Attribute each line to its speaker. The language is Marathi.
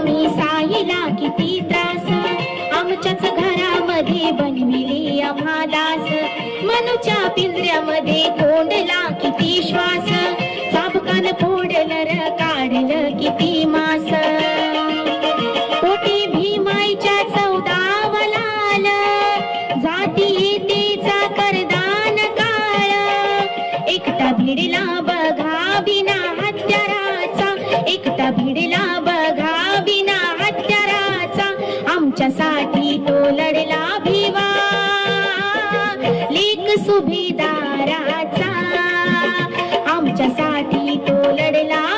Speaker 1: मी साईला किती त्रास. आमच्याच घरामध्ये बनविले आम्हा दास. मनुच्या पिंजऱ्यामध्ये कोंडला किती श्वास. साबकान फोडलर काढलं किती मास. पोटी भीमाईच्या चौदावलाल. जाती तेचा करदान काळ. एकटा भिडला बघा बिना हत्याराचा. एकटा भिडला तुमच्यासाठी तो लढला भिवा. लेख सुभेदाराचा. आमच्यासाठी तो लढला